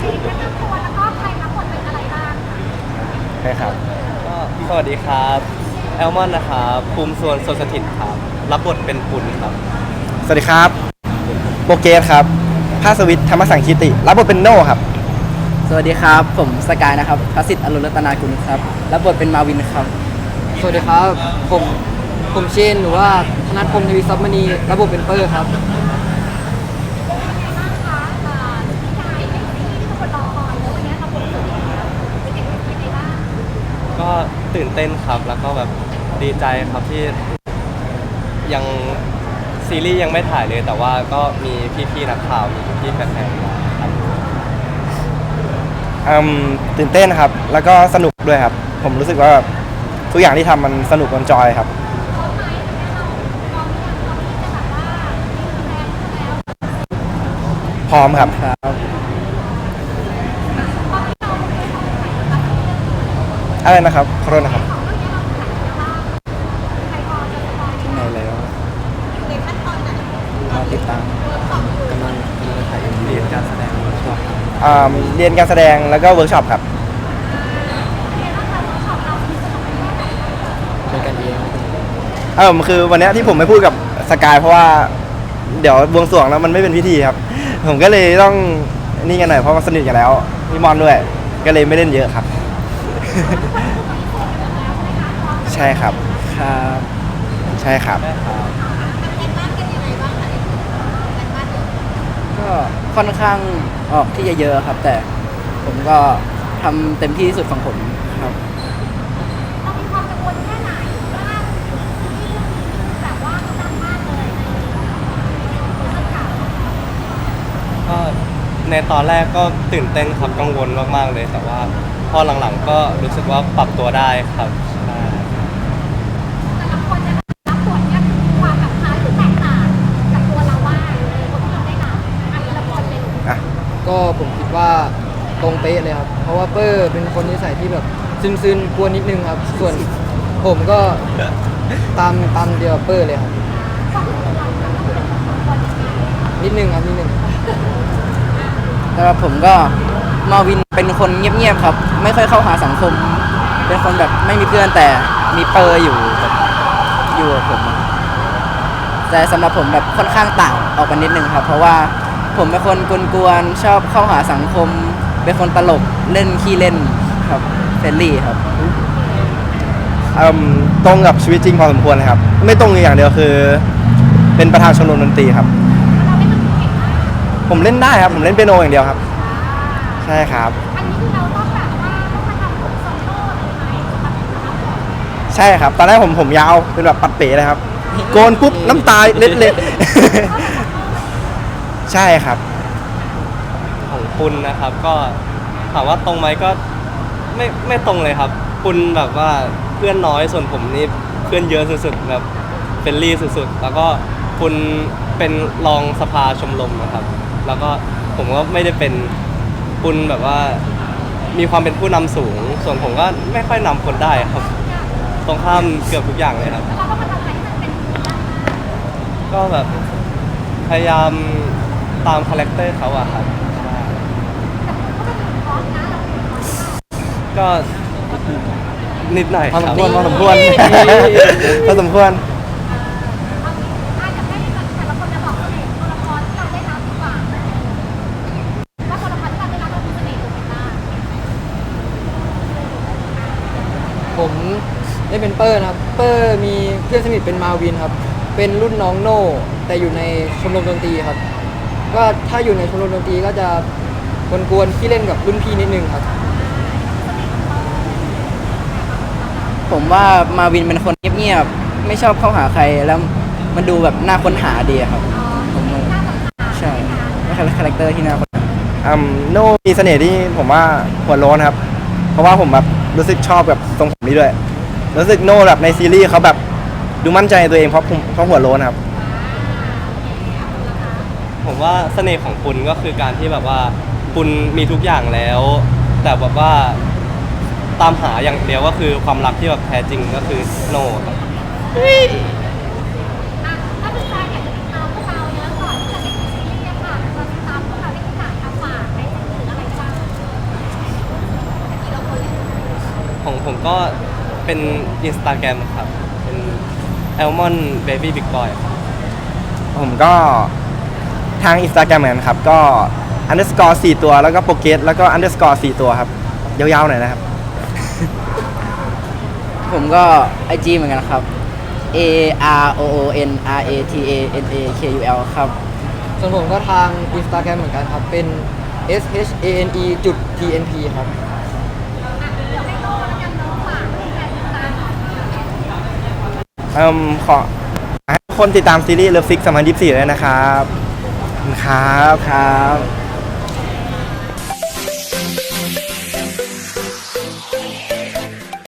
ใครรับบทเป็นอะไรบ้างคะใช่ครับ ก็สวัสดีครับแอลมอนนะครับภูมิส่วนโซสถิตครับ รับบทเป็นปุณครับ สวัสดีครับ โปรเกสครับภาคสวิทย์ธรรมสังคิติ รับบทเป็นโน่ครับ สวัสดีครับ ผมสกายนะครับพระสิทธิ์อรุณรัตนากุลครับ รับบทเป็นมาวินครับ สวัสดีครับ ผม ผมเชนหรือว่าธนัทพงศ์ทวีทรัพย์มณีระบบเป็นเปอร์ครับ ตื่นเต้นครับ แล้วก็แบบดีใจครับที่ยังซีรีส์ยังไม่ถ่ายเลย แต่ว่าก็มีพี่ๆนักข่าวมีพี่ๆแฟนๆมาครับอืมตื่นเต้นครับ แล้วก็สนุกด้วยครับ ผมรู้สึกว่าแบบทุกอย่างที่ทำมันสนุกมันจอยครับ พร้อมครับ ครับ อะไรนะครับขอโทษนะครับที่ไหนแล้วมาติดตามกำลังกำลังถ่ายเรียนการแสดงชอบอ่าเรียนการแสดงแล้วก็เวิร์กช็อปครับเป็นกันเองเออคือวันเนี้ยที่ผมไม่พูดกับสกายเพราะว่า เดี๋ยวบวงสรวงแล้วมันไม่เป็นพิธีครับ ผมก็เลยต้องนี่กันหน่อยเพราะมันสนิทกันแล้วพี่มอนด้วย ก็เลยไม่เล่นเยอะครับ ใช่ครับ ครับใช่ครับก็ค่อนข้างออกที่จะเยอะครับ แต่ผมก็ทำเต็มที่ที่สุดของผมครับ เรามีความกังวลแค่ไหนว่าที่แบบว่าดังมากเลยในเรื่องข่าวก็ในตอนแรกก็ตื่นเต้นครับกังวลมากๆเลย แต่ว่า พอหลังๆก็รู้สึกว่าปรับตัวได้ครับใช่แต่ละคนจะรับบทเนี่ยมีความแบบคล้ายหรือแตกต่างกับตัวเราว่าคนที่เราได้รับอันละคนเลยอะก็ผมคิดว่าตรงเป๊ะเลยครับ เพราะว่าเปอร์เป็นคนนิสัยที่แบบซึนๆกลัวนิดนึงครับ ส่วนผมก็ตามตามเดียวกับเปอร์เลยครับนิดนึงครับนิดนึงแต่ว่าผมก็ มาวินเป็นคนเงียบๆครับ ไม่ค่อยเข้าหาสังคม เป็นคนแบบไม่มีเพื่อนแต่มีเปอร์อยู่แบบอยู่กับผมแต่สำหรับผมแบบค่อนข้างต่างออกไปนิดนึงครับ เพราะว่าผมเป็นคนกวนๆชอบเข้าหาสังคม เป็นคนตลกเล่นขี้เล่นครับเฟรนลี่ครับ อืมตรงกับชีวิตจริงพอสมควรนะครับ ไม่ตรงอย่างเดียวคือ เป็นประธานชมรมดนตรีครับ ผมเล่นได้ครับผมเล่นเปียโนอย่างเดียวครับ ช่ครับ อันนี้คือเราต้องแบบว่าต้องมาทำผมโซโล่เลยไหมสำหรับรับบทใช่ครับ ตอนแรกผมผมยาวเป็นแบบปัดเป๋เลยครับ โกนปุ๊บน้ำตาเล็ดเลย ใช่ครับ ของปุณนะครับก็ถามว่าตรงไหมก็ไม่ไม่ตรงเลยครับปุณแบบว่าเพื่อนน้อยส่วนผมนี่เพื่อนเยอะสุดๆแบบเฟรนลี่สุดๆ แล้วก็คุณเป็นรองสภาชมรมนะครับ แล้วก็ผมก็ไม่ได้เป็น คุณแบบว่ามีความเป็นผู้นำสูง ส่วนผมก็ไม่ค่อยนำคนได้ครับ ตรงข้ามเกือบทุกอย่างเลยครับ เราต้องมาทำอะไรให้มันเป็นคุณได้ก็แบบพยายามตามคาแรคเตอร์เขาอะครับใช่คอร์สนะเราเป็นคอร์สก็นิดหน่อยพอคสรัมบควรพอสมควร พอสมควร เอางี้อาจจะให้แต่ละคนจะบอกเสน่ห์ตัวละครที่เราได้รับดีกว่าว่าตัวละครที่เราได้รับเรามีเสน่ห์ตรงไหนบ้าง ผม ได้เป็นเปอร์นะครับ เปอร์มีเพื่อนสนิทเป็นมาวินครับ เป็นรุ่นน้องโน่แต่อยู่ในชมรมดนตรีครับ ก็ถ้าอยู่ในชมรมดนตรีก็จะกวนๆที่เล่นกับรุ่นพี่นิดนึงครับ ผมว่ามาวินเป็นคนเงียบๆไม่ชอบเข้าหาใครแล้วมันดูแบบน่าค้นหาดีอะครับ ผมว่าใช่ไม่ใช่คาแรคเตอร์ที่น่าค้นหาอืมโน่มีเสน่ห์ที่ผมว่าหัวโล้นครับ เพราะว่าผมแบบรู้สึกชอบแบบทรงผมนี้ด้วย รู้สึกโน่แบบในซีรีส์เขาแบบดูมั่นใจตัวเองเพราะเพราะหัวโลนครับ ผมว่าเสน่ห์ของคุณก็คือการที่แบบว่าคุณมีทุกอย่างแล้ว แต่แบบว่าตามหาอย่างเดียวก็คือความรักที่แบบแท้จริงก็คือโน่มของผมก็ ป็นอินสตาแกรมครับ เป็น Almond Baby Big Boy ครับผมก็ทางอินสตาแกรมเหมือนกันครับ ก็ underscore 4ตัวแล้วก็โปรเกตแล้วก็ underscore 4ตัวครับ ยาวๆหน่อยนะครับ ผมก็ไอจีเหมือนกันครับ A R O O N R A T A N A K U L ครับ ส่วนผมก็ทาง Instagram เหมือนกันครับ เป็น S H A N E จุด T N P ครับ อะเดี๋ยวให้โลแล้วกันเนาะฝากให้แฟนติดตามหน่อย เอ่มขอให้ทุกคนติดตามซีรีส์เลิฟซิก2024ด้วยนะครับขอบคุณครับครับ